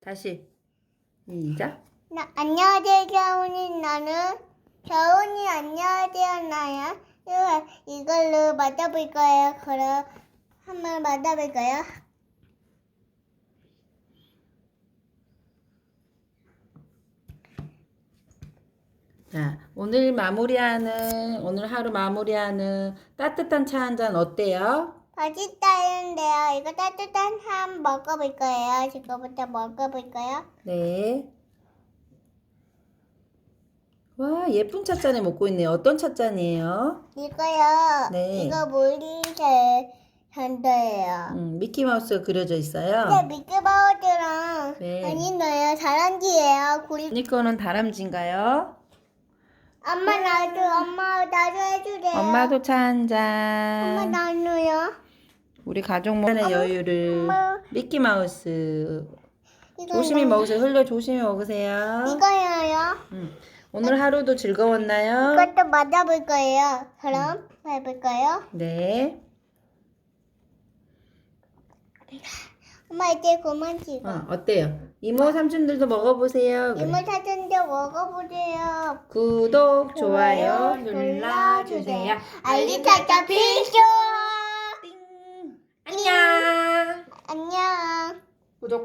다시. 시작. 나, 안녕하세요, 겨운이 나는 겨운이 안녕하세요, 나야. 이거, 이걸로 맞아볼 거예요. 그럼 한번 맞아볼까요? 자, 오늘 마무리하는, 오늘 하루 마무리하는 따뜻한 차 한 잔 어때요? 맛있다는데요. 이거 따뜻한 함 먹어볼 거예요. 지금부터 먹어볼까요? 네. 와, 예쁜 찻잔에 먹고 있네요. 어떤 찻잔이에요? 이거요. 네. 이거 물리새 잔더예요. 음, 미키마우스가 그려져 있어요. 근데 미끄바우드랑 네. 아니네요. 다람쥐예요. 구리. 언니 거는 다람쥐인가요? 엄마 나도 엄마 나도 해주세요. 엄마도 차한 엄마 잔. 나도요. 우리 가족 먹는 여유를. 엄마 미키마우스. 조심히 먹으세요. 흘려 조심히 먹으세요. 이거요. 음. 오늘 하루도 즐거웠나요? 이것도 맞아볼 거예요. 그럼 해볼까요? 네. 엄마 이제 그만 찍어. 어, 어때요? 이모 삼촌들도 먹어보세요. 그래. 이모 사진도 먹어보세요. 구독, 좋아요 좋아요 눌러주세요. 알림 설정 필수. do